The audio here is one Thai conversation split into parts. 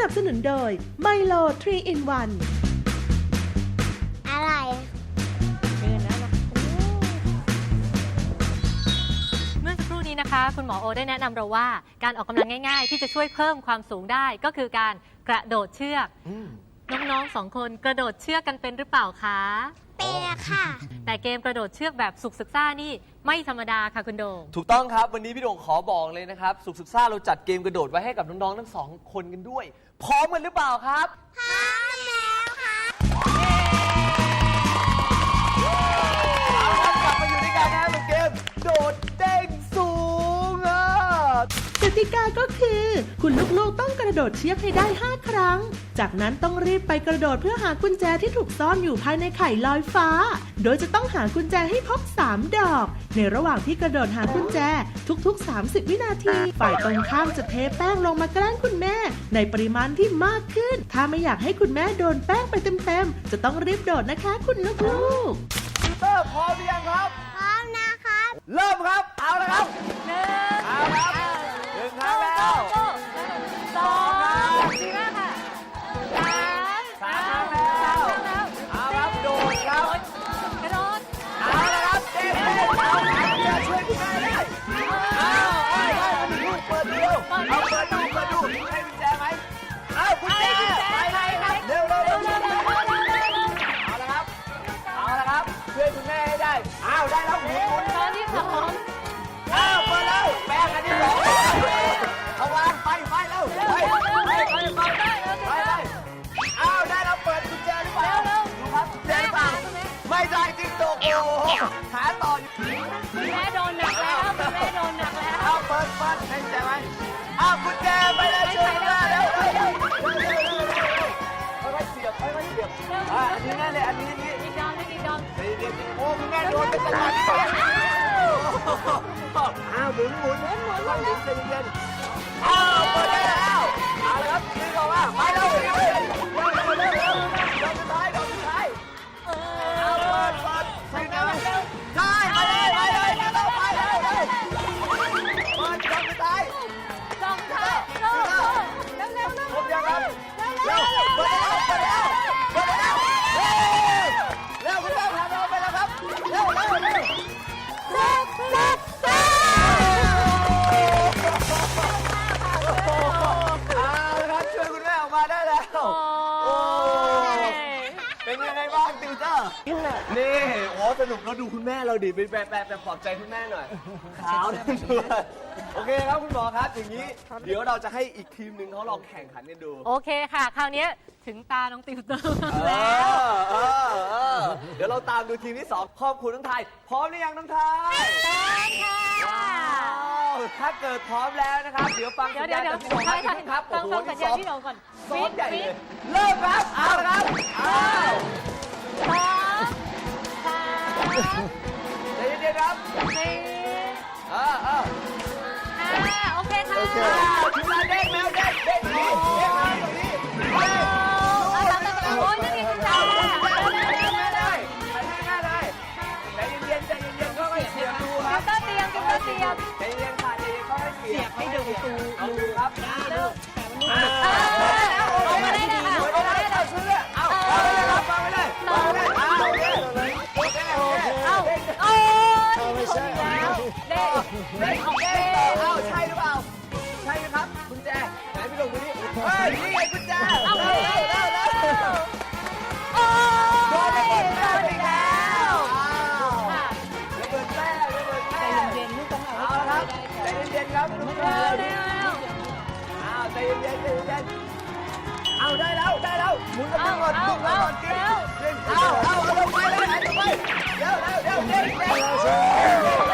นับสนุนโดยไมโล3 in 1อะไรเมื่อสักครู่นี้นะคะ คุณหมอโอได้แนะนำเราว่า การออกกำลังง่าย ๆ ที่จะช่วยเพิ่มความสูงได้ ก็คือการกระโดดเชือก น้องๆสองคนกระโดดเชือกกันเป็นหรือเปล่าคะ เป็นอะค่ะ แต่เกมกระโดดเชือกแบบสุขศึกษานี่ไม่ธรรมดาค่ะคุณโดง ถูกต้องครับวันนี้พี่โด่งขอบอกเลยนะครับ สุขศึกษาเราจัดเกมกระโดดไว้ให้กับน้องๆทั้งสองคนกันด้วย พร้อมกันหรือเปล่าครับ พร้อม ติกาก็คือ คุณลูกๆต้องกระโดดเชือกให้ได้ 5 ครั้ง จากนั้นต้องรีบไปกระโดดเพื่อหากุญแจที่ถูกซ่อนอยู่ภายในไข่ลอยฟ้า โดยจะต้องหากุญแจให้ครบ3 ดอก ในระหว่างที่กระโดดหากุญแจทุก ๆ 30 วินาที ฝ่ายตรงข้ามจะเทแป้งลงมาแกล้งคุณแม่ ในปริมาณที่มากขึ้น ถ้าไม่อยากให้คุณแม่โดนแป้งไปเต็มๆจะต้องรีบโดดนะคะ คุณลูกๆติวเตอร์พร้อมหรือยังครับ พร้อมนะครับ เริ่มครับ เอาละครับหนึ่ง โอ้คุณแม่โดนเป็นตลอดอ้าวหมุนหมุนหมุนหมุนหมุนใจเย็นอ้าวเปิดได้แล้วเอาละครับคือบอกว่าไปเร็วเร็วเร็วเร็วเร็วเร็วดอกสุดท้ายดอกสุดท้ายเอาเปิดเปิดใช่ไห สนุกเราดูคุณแม่เราดิเป็นแบบแบบแบบปลอบใจคุณแม่หน่อยขาวทั้งตัวโอเคครับคุณหมอครับ อย่างนี้เดี๋ยวเราจะให้อีกทีมหนึ่งเขาลองแข่งขันกันดู โอเคค่ะ คราวนี้ถึงตาน้องติวเตอร์เอแล้ว อเออเออเดี๋ยวเราตามดูทีมที่สองครอบครัวน้องไทย พร้อมหรือยังน้องไทยตามค่ะว้าวถ้าเกิดพร้อมแล้วนะครับ เดี๋ยวฟังเดี๋ยสัวญเดี๋ยวญาณเดี๋ยวจากพี่หมอใช่ครับใช่โอ้โหฟังฟังสัญนี่ญาณซ้อมพี่โดงก่อนซ้อมใหญ่ฟิเลตยเริ่มครับเอาละครับอ้าวสองสาม ใจเย็นๆครับสี่เออเออห้าโอเคค่ะอ้าวถึงเวลาเด้งแล้วเด้งเด้งตรงนี้เด้งมาตรงนี้เด้งเอาตามตามตามโอ้ยนั่นไงคุณตาได้ได้ได้ไปได้ได้ใจเย็นๆใจเย็นๆก็ไม่เสียบดูคติรัวบเตอร์เตรียมติวเตอร์เตรียมใจเย็นค่ะใจเย็นก็ให้เสียบให้ดูตูเอาดูครับ เฮ้ยนี่ไงกุญแจเอาเร็วเร็วเร็วเร็วโอ้ยโดนไปหมดโดนอีกแล้วอ้าวระเบิดแม่ระเบิดแม่ใจเย็นๆลูกต้องเอาละครับใจเย็นๆครับลูกเร็วเร็วอ้าวใจเย็นๆใจเย็นๆเอาได้แล้วได้แล้วหมุนกับมือก่อนหมุนกับมือก่อนกินกินเอาเอาเอาลงไปเลยไหนลงไปเร็วเร็วเร็วเร็ว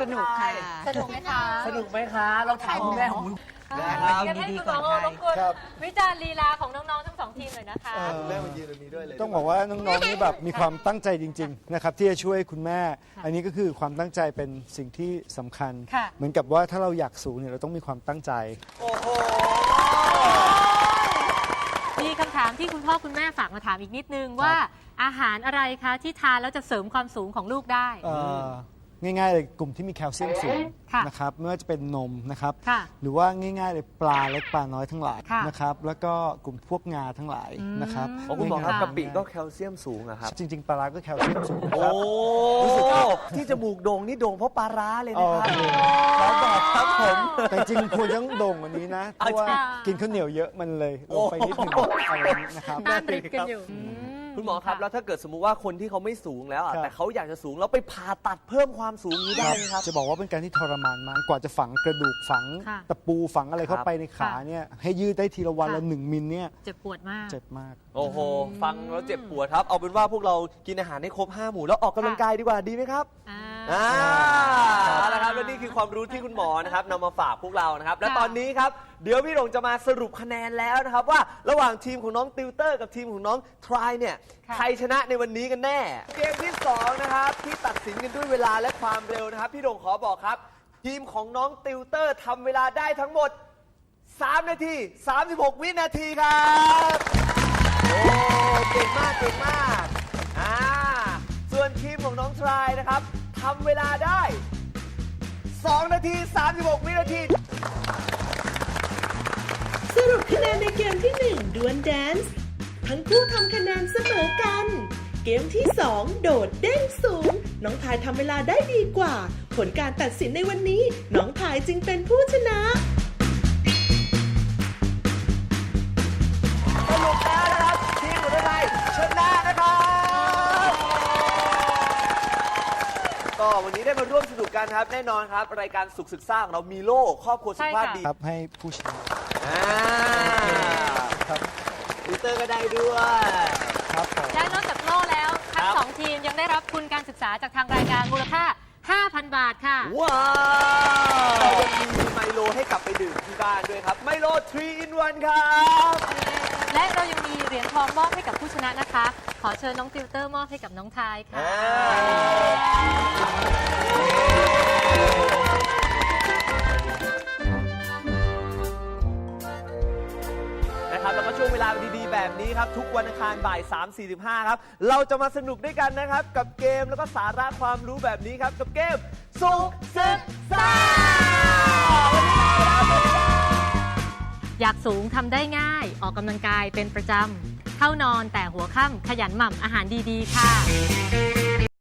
สนุกไหมคะสนุกค่ะ สนุกไหมคะสนุกไหมคะ เราถามคุณแม่ของคุณนะครับงั้นให้คุณหมอโอรบกวนครับวิจารณ์ลีลาของน้องๆทั้งสองทีมหน่อยนะคะเอ่อคุณแม่มายืนตรงนี้ด้วยเลยต้องบอกว่าน้องๆนี่แบบมีความตั้งใจจริงๆนะครับที่จะช่วยคุณแม่ อันนี้ก็คือความตั้งใจเป็นสิ่งที่สำคัญค่ะเหมือนกับว่าถ้าเราอยากสูงเนี่ยเราต้องมีความตั้งใจโอ้โหมีคำถามที่คุณพ่อคุณแม่ฝากมาถามอีกนิดนึงว่าอาหารอะไรคะที่ทานแล้วจะเสริมความสูงของลูกได้เอ่อ ง่ายๆเลยกลุ่มที่มีแคลเซียมสูงค่ะนะครับไม่ว่าจะเป็นนมนะครับ ค่ะหรือว่าง่ายๆเลยปลาเล็กปลาน้อยทั้งหลายค่ะนะครับ แล้วก็กลุ่มพวกงาทั้งหลายนะครับอืมโอ้คุณหมอครับง่ายๆกะปิก็แคลเซียมสูงอะครับ จริง ๆปลาร้าก็แคลเซียมสูงนะโอ้ครับที่จมูกโด่งนี่โด่งเพราะปลาร้าเลยโอนะครับเค ขอบอกครับผม แต่จริงๆควรต้องโด่งกว่านี้นะเพราะว่าใช่กินข้าวเหนียวเยอะมันเลยลงไปนิดหนึ่งโอ้โหอะไรอย่างนี้นะครับต้านริดกันอยู่ คุณหมอครับ แล้วถ้าเกิดสมมุติว่าคนที่เขาไม่สูงแล้วอะครับ แต่เขาอยากจะสูงแล้วไปผ่าตัดเพิ่มความสูงนี้ได้ไหมครับ จะบอกว่าเป็นการที่ทรมานมากกว่าจะฝังกระดูกฝังค่ะตะปูฝังอะไรเข้าครับไปในขาเนี่ยให้ยืดได้ทีละวันค่ะ ละหนึ่งมิลเนี่ยเจ็บปวดมาก เจ็บมาก โอ้โห ฟังแล้วเจ็บปวดครับ เอาเป็นว่าพวกเรากินอาหารให้ครบ5หมู่แล้วออกกำลังกายดีกว่าดีไหมครับ อ่า อ่าเอาละครับและนี่คือความรู้ที่คุณหมอนะครับนำมาฝากพวกเรานะครับ และค่ะตอนนี้ครับ เดี๋ยวพี่หลงจะมาสรุปคะแนนแล้วนะครับ ว่าระหว่างทีมของน้องติวเตอร์ กับทีมของน้องทรายเนี่ยค่ะ ใครชนะในวันนี้กันแน่ เกมที่สองนะครับที่ตัดสินกันด้วยเวลาและความเร็วนะครับ พี่หลงขอบอกครับ ทีมของน้องติวเตอร์ทำเวลาได้ทั้งหมด 3 นาที 36 วินาทีครับ โอ้ เก่งมาก เก่งมาก อ่า ส่วนทีมของน้องทรายนะครับ ทำเวลาได้ 2 นาที 36 วินาที สรุปคะแนนในเกมที่ 1ดวลแดนซ์ทั้งคู่ทำคะแนนเสมอกัน เกมที่ 2 โดดเด้งสูง น้องพายทำเวลาได้ดีกว่า ผลการตัดสินในวันนี้ น้องพายจึงเป็นผู้ชนะ ก็วันนี้ได้มาร่วมสนุกกันครับ แน่นอนครับ รายการสุขศึกษาของเรามีโล่ครอบครัวสุขภาพใช่ค่ะดีครับให้ผู้ชนะอ่าครับทวิตเตอร์ก็ได้ด้วย ครับผมและนอกจากโล่แล้ว ทั้งครับ สองทีมยังได้รับทุนการศึกษาจากทางรายการมูลค่า 5,000 บาทค่ะ ว้าวเรายังมีไมโลให้กลับไปดื่มที่บ้านด้วยครับ ไมโล3 in 1ครับและเรายังมีเหรียญทองมอบให้กับผู้ชนะนะคะ ขอเชิญน้องติวเตอร์มอบให้กับน้องทายค่ะ อ่า ทุกวันอังคารบ่าย 3.45 ครับ เราจะมาสนุกด้วยกันนะครับ กับเกมแล้วก็สาระความรู้แบบนี้ครับ กับเกมสุขศึกษาวันนี้ลาไปแล้วสวัสดีครับอยากสูงทำได้ง่าย ออกกำลังกายเป็นประจำเข้านอนแต่หัวค่ำขยันหมั่นอาหารดีๆ ค่ะ